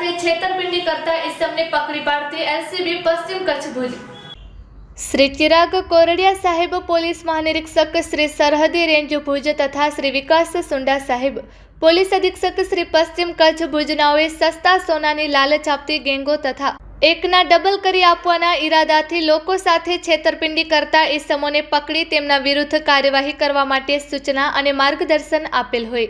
છેતરપિંડી કરતા ઇસમને પકડી પાડતી એલસીબી પશ્ચિમ કચ્છ ભુજ શ્રી ચિરાગ કોરડિયા સાહેબ પોલીસ મહાનિરીક્ષક શ્રી સરહદી રેન્જ ભુજ તથા શ્રી વિકાસ સુંડા સાહેબ પોલીસ અધિક્ષક શ્રી પશ્ચિમ કચ્છ ભુજનાઓએ સસ્તા સોનાની લાલચ આપતી ગેંગો તથા એકના ડબલ કરી આપવાના ઈરાદાથી લોકો સાથે છેતરપિંડી કરતા ઇસમોને પકડી તેમના વિરુદ્ધ કાર્યવાહી કરવા માટે સૂચના અને માર્ગદર્શન આપેલ હોય.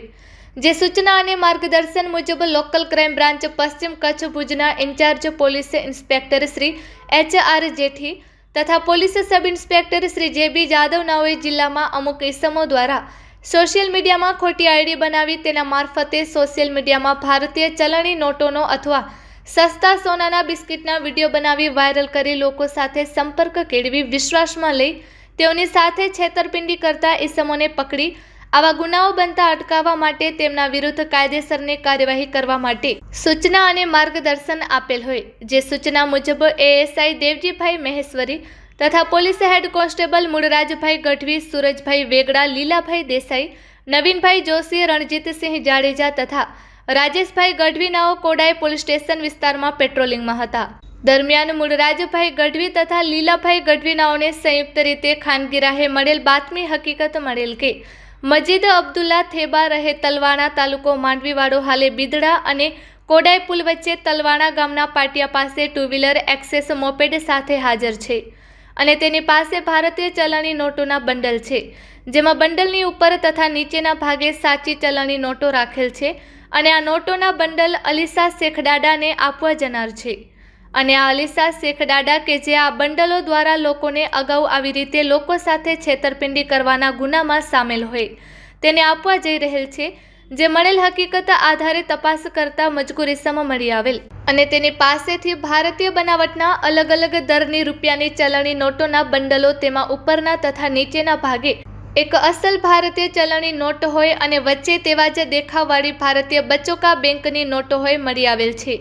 જે સૂચના અને માર્ગદર્શન મુજબ લોકલ ક્રાઇમ બ્રાન્ચ પશ્ચિમ કચ્છ ભુજના incharge police inspector Shri H R Jethi તથા પોલીસ સબ ઇન્સ્પેક્ટર શ્રી જે બી જાદવ નાઓએ જિલ્લામાં અમુક ઇસમો દ્વારા સોશિયલ મીડિયામાં ખોટી આઈડી બનાવી તેના મારફતે સોશિયલ મીડિયામાં ભારતીય ચલણી નોટોનો અથવા સસ્તા સોનાના બિસ્કિટના વીડિયો બનાવી વાયરલ કરી લોકો સાથે સંપર્ક કેળવી વિશ્વાસમાં લઈ તેઓની સાથે છેતરપિંડી કરતા ઇસમોને પકડી આવા ગુનાઓ બનતા અટકાવવા માટે તેમના વિરુદ્ધ કાયદેસરની કાર્યવાહી કરવા માટે સૂચના અને માર્ગદર્શન આપેલ હોય. જે સૂચના મુજબ એએસઆઈ દેવજીભાઈ મહેશ્વરી તથા police head constable Mulrajbhai Gadhvi, Surajbhai Vegda, Lilabhai Desai, Navinbhai Joshi, Ranjitsinh Jadeja તથા રાજેશભાઈ ગઢવીનાઓ કોડાઈ પોલીસ સ્ટેશન વિસ્તારમાં પેટ્રોલિંગમાં હતા. દરમિયાન મૂળરાજભાઈ ગઢવી તથા લીલાભાઈ ગઢવીનાઓને સંયુક્ત રીતે ખાનગી રાહે મળેલ બાતમી હકીકત મળેલ કે મજીદ અબ્દુલ્લા થેબા રહે તલવાણા તાલુકો માંડવીવાડો હાલે બિદડા અને કોડાઈ પુલ વચ્ચે તલવાણા ગામના પાટિયા પાસે ટુ વ્હીલર એક્સેસ મોપેડ સાથે હાજર છે અને તેની પાસે ભારતીય ચલણી નોટોના બંડલ છે, જેમાં બંડલની ઉપર તથા નીચેના ભાગે સાચી ચલણી નોટો રાખેલ છે અને આ નોટોના બંડલ અલીસા શેખડાડાને આપવા જનાર છે. અને આ અલીસા શેખડાડા કે જે આ બંડલો દ્વારા લોકોને અગાઉ આવી રીતે લોકો સાથે છેતરપિંડી કરવાના ગુનામાં સામેલ હોય, તેને આપવા જઈ રહેલ છે, જે મળેલ હકીકત આધારે તપાસ કરતા મજકૂર ઇસમો મળી આવેલ. અને તેની પાસેથી ભારતીય બનાવટના અલગ અલગ દરની રૂપિયાની ચલણી નોટોના બંડલો તેમાં ઉપરના તથા નીચેના ભાગે. એક અસલ ભારતીય ચલણી નોટ હોય અને વચ્ચે તેવા જ દેખાવવાળી ભારતીય બચોકા બેંકની નોટો હોય મળી આવેલ છે.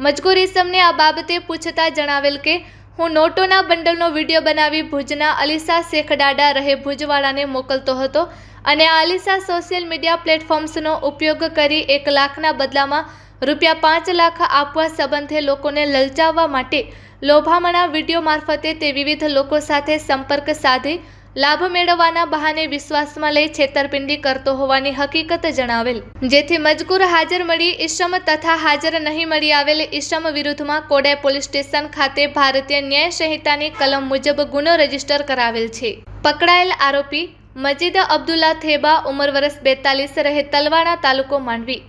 મજકૂર ઇસમને આ બાબતે પૂછતા જણાવેલ કે, હું નોટોના બંડલનો વીડિયો બનાવી ભુજના અલીસા શેખડાડા રહે ભુજવાળાને મોકલતો હતો અને આ અલીસા સોશિયલ મીડિયા પ્લેટફોર્મ્સનો ઉપયોગ કરી એક લાખના બદલામાં રૂપિયા પાંચ લાખ આપવા સંબંધે લોકોને લલચાવવા માટે લોભામણા વીડિયો મારફતે તે વિવિધ લોકો સાથે સંપર્ક સાધી લાભ મેળવવાના બહાને વિશ્વાસમાં લઈ છેતરપિંડી કરતો હોવાની હકીકત જણાવેલ. જેથી મજકૂર હાજર મળી ઈસમ તથા હાજર નહીં મળી આવેલ ઈસમ વિરુદ્ધમાં કોડાય પોલીસ સ્ટેશન ખાતે ભારતીય ન્યાય સંહિતાની કલમ મુજબ ગુનો રજિસ્ટર કરાવેલ છે. પકડાયેલ આરોપી મજીદ અબ્દુલ્લા થેબા ઉંમર વર્ષ બેતાલીસ રહે તલવાણા તાલુકો માંડવી.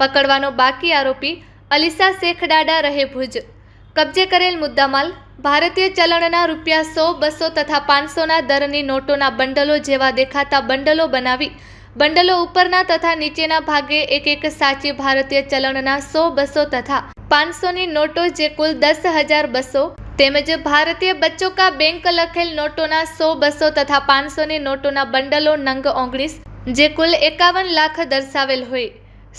પકડવાનો બાકી આરોપી અલીસા શેખડાડા રહે ભુજ. કબજે કરેલ મુદ્દામાલ ભારતીય ચલણના રૂપિયા સો, બસો તથા પાંચસોના દરની નોટોના બંડલો જેવા દેખાતા બંડલો બનાવી બંડલો ઉપરના તથા નીચેના ભાગે એક એક સાચી ભારતીય ચલણના સો, બસો તથા પાંચસોની નોટો જે કુલ દસ હજાર બસો તેમજ ભારતીય બચ્ચો કા બેંક લખેલ નોટોના સો, બસો તથા પાંચસોની નોટોના બંડલો નંગ ઓગણીસ જે કુલ એકાવન લાખ દર્શાવેલ હોય.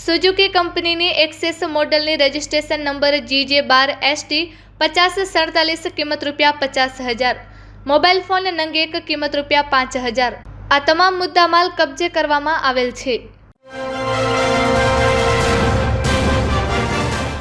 સુઝુકી કંપનીની એક્સેસ મોડલની રજિસ્ટ્રેશન નંબર જી જે બાર એસટી પચાસ સડતાલીસ, કિંમત રૂપિયા પચાસ હજાર. મોબાઈલ ફોન નંગે એક, કિંમત રૂપિયા પાંચ હજાર. આ તમામ મુદ્દામાલ કબજે કરવામાં આવેલ છે.